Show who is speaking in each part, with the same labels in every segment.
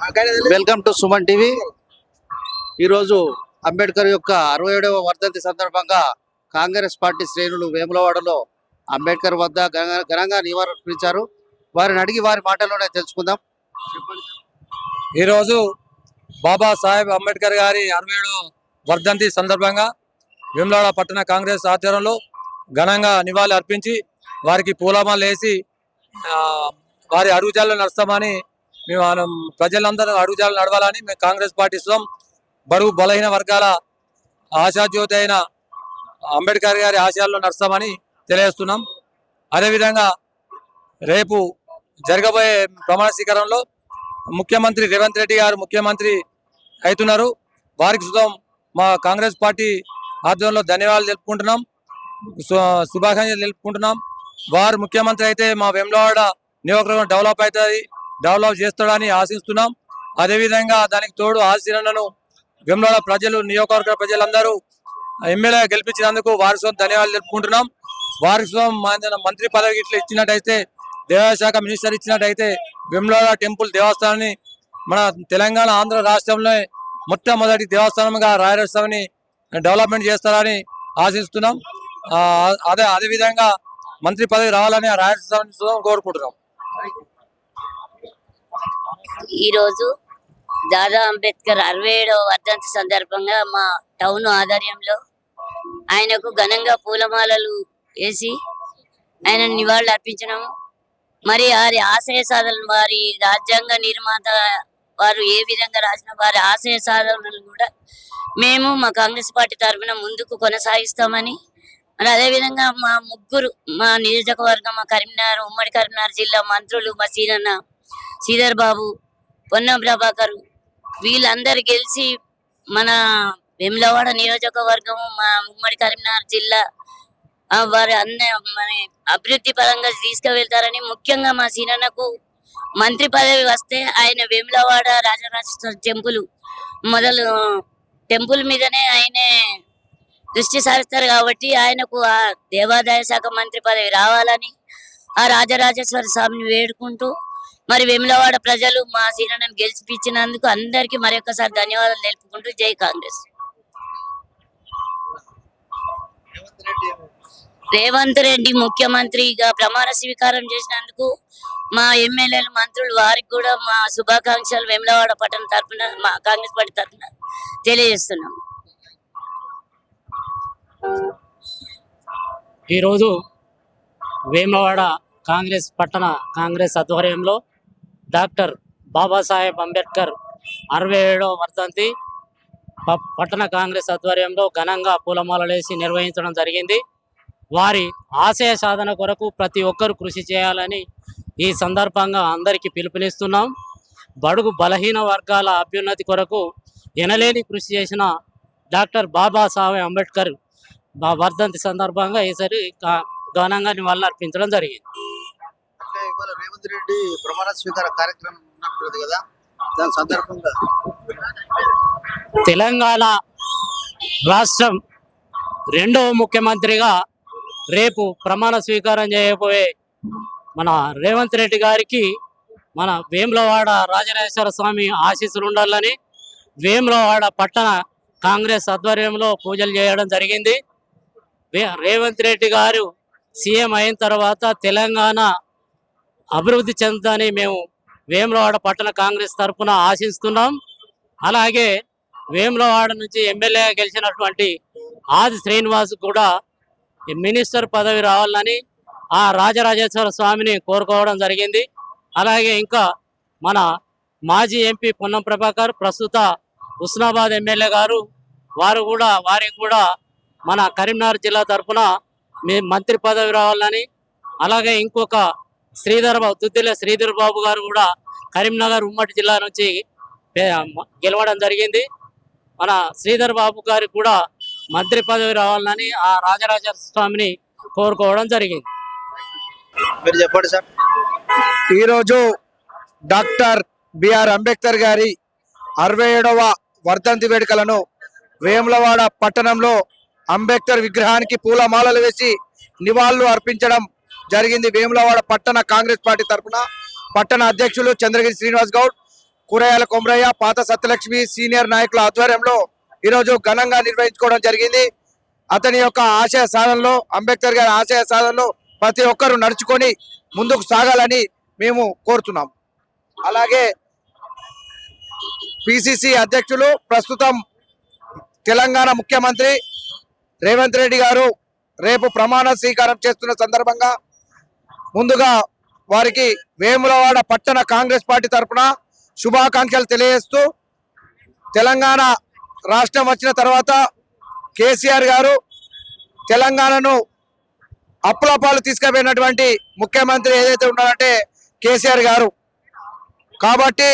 Speaker 1: Welcome to Suman TV. ఈరోజు అంబేద్కర్ యొక్క అరవై ఏడవ వర్ధంతి సందర్భంగా కాంగ్రెస్ పార్టీ శ్రేణులు వేములవాడలో అంబేద్కర్ వద్ద ఘనంగా నివారించారు వారిని అడిగి వారి మాటల్లోనే తెలుసుకుందాం.
Speaker 2: ఈరోజు బాబాసాహెబ్ అంబేద్కర్ గారి అరవై ఏడవ వర్ధంతి సందర్భంగా వేములవాడ పట్టణ కాంగ్రెస్ ఆధ్వర్యంలో ఘనంగా నివాళి అర్పించి వారికి పూలమాలు వేసి వారి అరుగుజాల్లో నడుస్తామని మేము మనం ప్రజలందరూ అడుగుజాలు నడవాలని మేము కాంగ్రెస్ పార్టీ ఇస్తాం. బరువు బలహీన వర్గాల ఆశాజ్యోతి అయిన అంబేద్కర్ గారి ఆశయాల్లో నడుస్తామని తెలియజేస్తున్నాం. అదేవిధంగా రేపు జరగబోయే ప్రమాణ స్వీకారంలో ముఖ్యమంత్రి రేవంత్ రెడ్డి గారు ముఖ్యమంత్రి అవుతున్నారు. వారికి సుతం మా కాంగ్రెస్ పార్టీ ఆధ్వర్యంలో ధన్యవాదాలు తెలుపుకుంటున్నాం. సు- శుభాకాంక్షలు తెలుపుకుంటున్నాం. వారు ముఖ్యమంత్రి అయితే మా వెమ్లవాడ నియోజకవర్గం డెవలప్ అవుతుంది. డెవలప్ చేస్తాడని ఆశిస్తున్నాం. అదేవిధంగా దానికి తోడు ఆశీర్వను వెమ్లవాడ ప్రజలు నియోజకవర్గ ప్రజలందరూ ఎమ్మెల్యే గెలిపించినందుకు వారి సొంత ధన్యవాదాలు తెలుపుకుంటున్నాం. వారి మంత్రి పదవి ఇట్లా ఇచ్చినట్టయితే దేవశాఖ మినిస్టర్ ఇచ్చినట్టయితే విమ్లాడ టెంపుల్ దేవస్థానాన్ని మన తెలంగాణ ఆంధ్ర రాష్ట్రంలో మొట్టమొదటి దేవస్థానంగా రాయలసీమని డెవలప్మెంట్ చేస్తారని ఆశిస్తున్నాం. అదే అదే విధంగా మంత్రి పదవి రావాలని ఆ కోరుకుంటున్నాం.
Speaker 3: ఈరోజు దాదా అంబేద్కర్ అరవై ఏడవ వర్ధంతి సందర్భంగా మా టౌన్ ఆధ్వర్యంలో ఆయనకు ఘనంగా పూలమాలలు వేసి ఆయన నివాళులు అర్పించినాము మరి వారి ఆశయ సాధనలు వారి రాజ్యాంగ నిర్మాత వారు ఏ విధంగా రాసిన వారి ఆశయ సాధనలు కూడా మేము మా కాంగ్రెస్ పార్టీ తరఫున ముందుకు కొనసాగిస్తామని మరి అదేవిధంగా మా ముగ్గురు మా నియోజకవర్గం మా కరీంనగర్ ఉమ్మడి కరీంనగర్ జిల్లా మంత్రులు మా సీనన్న శ్రీధర్ బాబు పొన్నం ప్రభాకర్ వీళ్ళందరు గెలిచి మన వెమ్లవాడ నియోజకవర్గము మా ఉమ్మడి కరీంనగర్ జిల్లా వారి అన్న మన అభివృద్ధి పరంగా తీసుకువెళ్తారని ముఖ్యంగా మా సీనన్నకు మంత్రి పదవి వస్తే ఆయన వేములవాడ రాజరాజేశ్వర టెంపుల్ మొదలు టెంపుల్ మీదనే ఆయనే దృష్టి సారిస్తారు కాబట్టి ఆయనకు ఆ దేవాదాయ శాఖ మంత్రి పదవి రావాలని ఆ రాజరాజేశ్వర స్వామిని వేడుకుంటూ మరి వేములవాడ ప్రజలు మా సీనన్నను గెలిచిపించినందుకు అందరికీ మరొకసారి ధన్యవాదాలు తెలుపుకుంటూ జై కాంగ్రెస్. రేవంత్ రెడ్డి ముఖ్యమంత్రిగా ప్రమాణ స్వీకారం చేసినందుకు మా ఎమ్మెల్యేలు మంత్రులు వారికి కూడా మా శుభాకాంక్షలు వేములవాడ పట్టణ తరఫున మా కాంగ్రెస్ పార్టీ తరఫున తెలియజేస్తున్నాం.
Speaker 4: ఈరోజు వేమవాడ కాంగ్రెస్ పట్టణ కాంగ్రెస్ ఆధ్వర్యంలో డాక్టర్ బాబాసాహెబ్ అంబేద్కర్ అరవై ఏడవ వర్ధంతి ప- పట్టణ కాంగ్రెస్ ఆధ్వర్యంలో ఘనంగా పూలమాలలేసి నిర్వహించడం జరిగింది. వారి ఆశయ సాధన కొరకు ప్రతి ఒక్కరు కృషి చేయాలని ఈ సందర్భంగా అందరికీ పిలుపునిస్తున్నాం. బడుగు బలహీన వర్గాల అభ్యున్నతి కొరకు ఎనలేని కృషి చేసిన డాక్టర్ బాబాసాహెబ్ అంబేద్కర్ వర్ధంతి సందర్భంగా ఈసారి ఘనంగా నివాళులు అర్పించడం జరిగింది.
Speaker 1: ఇవాళ రేవంత్ రెడ్డి ప్రమాణ స్వీకార కార్యక్రమం ఉన్నట్టుంది కదా? దాని సందర్భంగా.
Speaker 4: తెలంగాణ రాష్ట్రం రెండవ ముఖ్యమంత్రిగా రేపు ప్రమాణ స్వీకారం చేయబోయే మన రేవంత్ రెడ్డి గారికి మన వేములవాడ రాజరాజేశ్వర స్వామి ఆశీస్సులు ఉండాలని వేములవాడ పట్టణ కాంగ్రెస్ ఆధ్వర్యంలో పూజలు చేయడం జరిగింది. వే- రేవంత్ రెడ్డి గారు సీఎం అయిన తర్వాత తెలంగాణ అభివృద్ధి చెందుతాని మేము వేములవాడ పట్టణ కాంగ్రెస్ తరఫున ఆశిస్తున్నాం. అలాగే వేములవాడ నుంచి ఎమ్మెల్యే గెలిచినటువంటి ఆది శ్రీనివాస్ కూడా మినిస్టర్ పదవి రావాలని ఆ రాజరాజేశ్వర స్వామిని కోరుకోవడం జరిగింది. అలాగే ఇంకా మన మాజీ ఎంపీ పొన్నం ప్రభాకర్ ప్రస్తుత హుస్నాబాద్ ఎమ్మెల్యే గారు వారు కూడా వారికి కూడా మన కరీంనగర్ జిల్లా తరఫున మీ మంత్రి పదవి రావాలని అలాగే ఇంకొక శ్రీధర్ బాబు దుద్దిల శ్రీధర్ బాబు గారు కూడా కరీంనగర్ ఉమ్మడి జిల్లా నుంచి గెలవడం జరిగింది. మన శ్రీధర్ బాబు గారికి కూడా మంత్రి పదవి రావాలని ఆ రాజరాజ స్వామిని కోరుకోవడం జరిగింది.
Speaker 1: మీరు చెప్పండి సార్.
Speaker 5: ఈరోజు డాక్టర్ బిఆర్ అంబేద్కర్ గారి అరవై ఏడవ వర్ధంతి వేడుకలను వేములవాడ పట్టణంలో అంబేద్కర్ విగ్రహానికి పూలమాలలు వేసి నివాళులు అర్పించడం జరిగింది. వేములవాడ పట్టణ కాంగ్రెస్ పార్టీ తరఫున పట్టణ అధ్యక్షులు చంద్రగిరి శ్రీనివాస్ గౌడ్ కూరగాయల కొమరయ్య పాత సత్యలక్ష్మి సీనియర్ నాయకుల ఆధ్వర్యంలో ఈరోజు ఘనంగా నిర్వహించుకోవడం జరిగింది. అతని యొక్క ఆశయ సాధనలో అంబేద్కర్ గారి ఆశయ సాధనలో ప్రతి ఒక్కరూ నడుచుకొని ముందుకు సాగాలని మేము కోరుతున్నాం. అలాగే పిసిసి అధ్యక్షులు ప్రస్తుతం తెలంగాణ ముఖ్యమంత్రి రేవంత్ రెడ్డి గారు రేపు ప్రమాణ స్వీకారం చేస్తున్న సందర్భంగా ముందుగా వారికి వేములవాడ పట్టణ కాంగ్రెస్ పార్టీ తరఫున శుభాకాంక్షలు తెలియజేస్తూ తెలంగాణ రాష్ట్రం వచ్చిన తర్వాత కేసీఆర్ గారు తెలంగాణను అప్పులపాలు తీసుకుపోయినటువంటి ముఖ్యమంత్రి ఏదైతే ఉన్నారంటే కేసీఆర్ గారు. కాబట్టి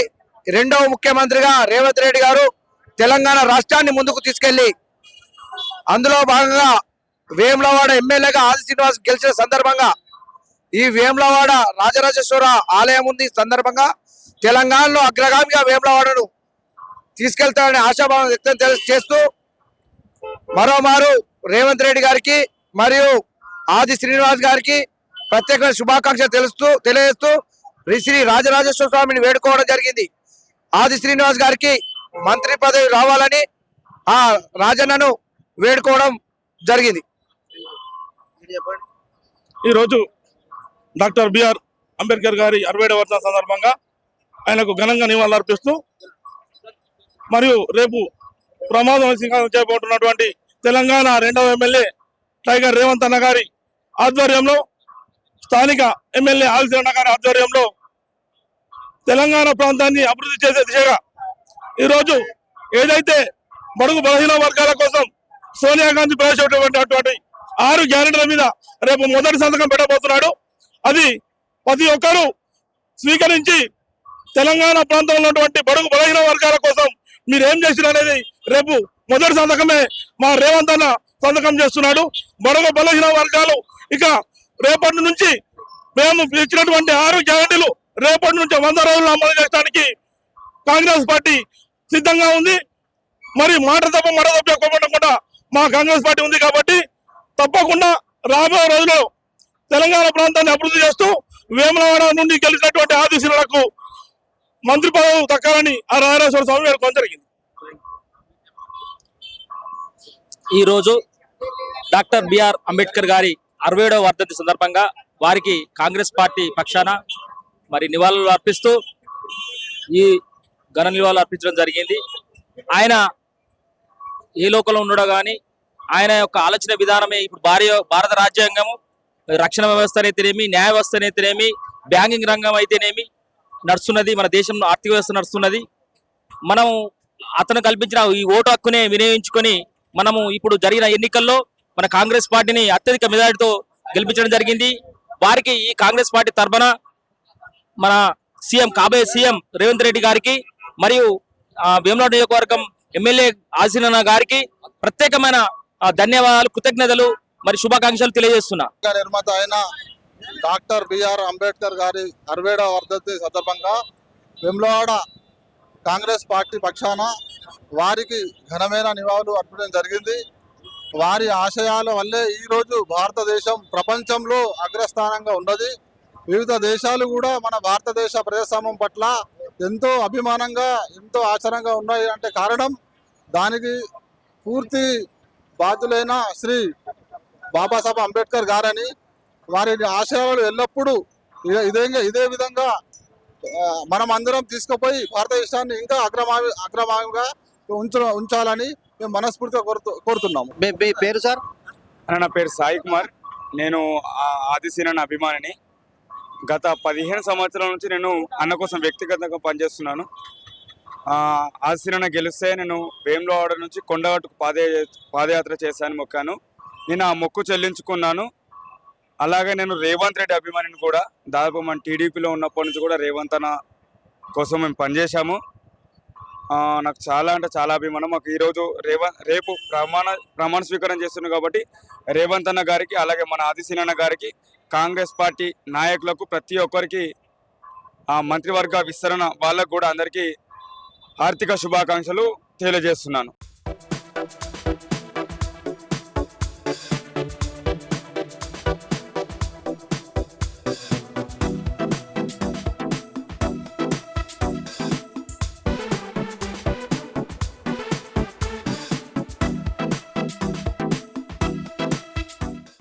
Speaker 5: రెండవ ముఖ్యమంత్రిగా రేవంత్ రెడ్డి గారు తెలంగాణ రాష్ట్రాన్ని ముందుకు తీసుకెళ్ళి అందులో భాగంగా వేములవాడ ఎమ్మెల్యేగా ఆది శ్రీనివాస్ గెలిచిన సందర్భంగా ఈ వేములవాడ రాజరాజేశ్వర ఆలయం ఉంది సందర్భంగా. తెలంగాణలో అగ్రగామిగా వేములవాడను తీసుకెళ్తాడని ఆశాభావం వ్యక్తం చేస్తూ మరోమారు రేవంత్ రెడ్డి గారికి మరియు ఆది శ్రీనివాస్ గారికి ప్రత్యేక శుభాకాంక్షలు తెలుస్తూ తెలియజేస్తూ శ్రీ రాజరాజేశ్వర స్వామిని వేడుకోవడం జరిగింది. ఆది శ్రీనివాస్ గారికి మంత్రి పదవి రావాలని ఆ రాజన్నను వేడుకోవడం జరిగింది.
Speaker 6: ఈరోజు డాక్టర్ బిఆర్ అంబేద్కర్ గారి అరవై వర్ష సందర్భంగా ఆయనకు ఘనంగా నివాళులు అర్పిస్తూ మరియు రేపు ప్రమాదం స్వీకారం చేయబోతున్నటువంటి తెలంగాణ రెండవ ఎమ్మెల్యే టైగర్ రేవంత్ అన్న గారి ఆధ్వర్యంలో స్థానిక ఎమ్మెల్యే ఆల్సీరన్న గారి ఆధ్వర్యంలో తెలంగాణ ప్రాంతాన్ని అభివృద్ధి చేసే దిశగా ఈరోజు ఏదైతే బడుగు బలహీన వర్గాల కోసం సోనియా గాంధీ ప్రవేశపెట్టినటువంటి ఆరు గ్యారెంటీల మీద రేపు మొదటి సంతకం పెట్టబోతున్నాడు. అది ప్రతి ఒక్కరూ స్వీకరించి తెలంగాణ ప్రాంతంలో ఉన్నటువంటి బడుగు బలహీన వర్గాల కోసం మీరు ఏం చేసిన అనేది రేపు మొదటి సంతకమే మా రేవంత్ అన్న సంతకం చేస్తున్నాడు. బడుగు బలహీన వర్గాలు ఇక రేపటి నుంచి మేము ఇచ్చినటువంటి ఆరు గ్యారంటీలు రేపటి నుంచి వంద రోజులు అమలు చేయడానికి కాంగ్రెస్ పార్టీ సిద్ధంగా ఉంది. మరి మాట తప్ప మాట తప్పకుండా మా కాంగ్రెస్ పార్టీ ఉంది కాబట్టి తప్పకుండా రాబోయే రోజుల్లో తెలంగాణ ప్రాంతాన్ని అభివృద్ధి చేస్తూ వేమలవాడ నుండి గెలిచినటువంటి ఆదిశీలకు మంత్రి పదవి దక్కాలని ఆ రాజరాజేశ్వర స్వామి వేడుకోవడం జరిగింది.
Speaker 7: ఈరోజు డాక్టర్ బిఆర్ అంబేద్కర్ గారి అరవై వర్ధంతి సందర్భంగా వారికి కాంగ్రెస్ పార్టీ పక్షాన మరి నివాళులు అర్పిస్తూ ఈ ఘన నివాళులు అర్పించడం జరిగింది. ఆయన ఏ లోకంలో ఉన్నాడో కానీ ఆయన యొక్క ఆలోచన విధానమే ఇప్పుడు భారీ భారత రాజ్యాంగము రక్షణ వ్యవస్థ అయితేనేమి న్యాయ వ్యవస్థ అయితేనేమి బ్యాంకింగ్ రంగం అయితేనేమి నడుస్తున్నది మన దేశంలో ఆర్థిక వ్యవస్థ నడుస్తున్నది. మనం అతను కల్పించిన ఈ ఓటు హక్కునే వినియోగించుకొని మనము ఇప్పుడు జరిగిన ఎన్నికల్లో మన కాంగ్రెస్ పార్టీని అత్యధిక మెజారిటీతో గెలిపించడం జరిగింది. వారికి ఈ కాంగ్రెస్ పార్టీ తరఫున మన సీఎం కాబోయే సీఎం రేవంత్ రెడ్డి గారికి మరియు వేమనాడు నియోజకవర్గం ఎమ్మెల్యే ఆశీనన్న గారికి ప్రత్యేకమైన ధన్యవాదాలు కృతజ్ఞతలు మరి శుభాకాంక్షలు తెలియజేస్తున్నా.
Speaker 8: నిర్మాత అయిన డాక్టర్ బిఆర్ అంబేద్కర్ గారి అరవేడ వర్ధంతి సందర్భంగా వెమ్లవాడ కాంగ్రెస్ పార్టీ పక్షాన వారికి ఘనమైన నివాళులు అర్పడం జరిగింది. వారి ఆశయాల వల్లే ఈరోజు భారతదేశం ప్రపంచంలో అగ్రస్థానంగా ఉన్నది. వివిధ దేశాలు కూడా మన భారతదేశ ప్రజాస్వామ్యం పట్ల ఎంతో అభిమానంగా ఎంతో ఆచరణగా ఉన్నాయి అంటే కారణం దానికి పూర్తి బాధ్యులైన శ్రీ బాబాసాహెబ్ అంబేద్కర్ గారని వారి ఆశయాలు ఎల్లప్పుడూ ఇదే ఇదే- ఇదే విధంగా మనం అందరం తీసుకుపోయి భారతదేశాన్ని ఇంకా అగ్రమావి అగ్రమావిగా ఉంచ ఉంచాలని మేము మనస్ఫూర్తిగా కోరుతూ కోరుతున్నాము.
Speaker 1: మీ మీ పేరు సార్?
Speaker 9: అన్న నా పేరు సాయి కుమార్. నేను ఆ- ఆదిశీన అభిమానిని. గత పదిహేను సంవత్సరాల నుంచి నేను అన్న కోసం వ్యక్తిగతంగా పనిచేస్తున్నాను. ఆ, ఆదిశీన గెలిస్తే నేను వేములవాడ నుంచి కొండగట్టుకు పాద పాదయాత్ర చేశాను మొక్కాను. నేను ఆ మొక్కు చెల్లించుకున్నాను. అలాగే నేను రేవంత్ రెడ్డి అభిమానిని కూడా దాదాపు మన టీడీపీలో ఉన్నప్పటి నుంచి కూడా రేవంత్ అన్న కోసం మేము పనిచేశాము. నాకు చాలా అంటే చాలా అభిమానం. మాకు ఈరోజు రేవంత్ రేపు ప్రమాణ ప్రమాణ స్వీకారం చేస్తున్నాం కాబట్టి రేవంత్ అన్న గారికి అలాగే మన ఆదిశీన అన్న గారికి కాంగ్రెస్ పార్టీ నాయకులకు ప్రతి ఒక్కరికి ఆ మంత్రివర్గ విస్తరణ వాళ్ళకు కూడా అందరికీ ఆర్థిక శుభాకాంక్షలు తెలియజేస్తున్నాను.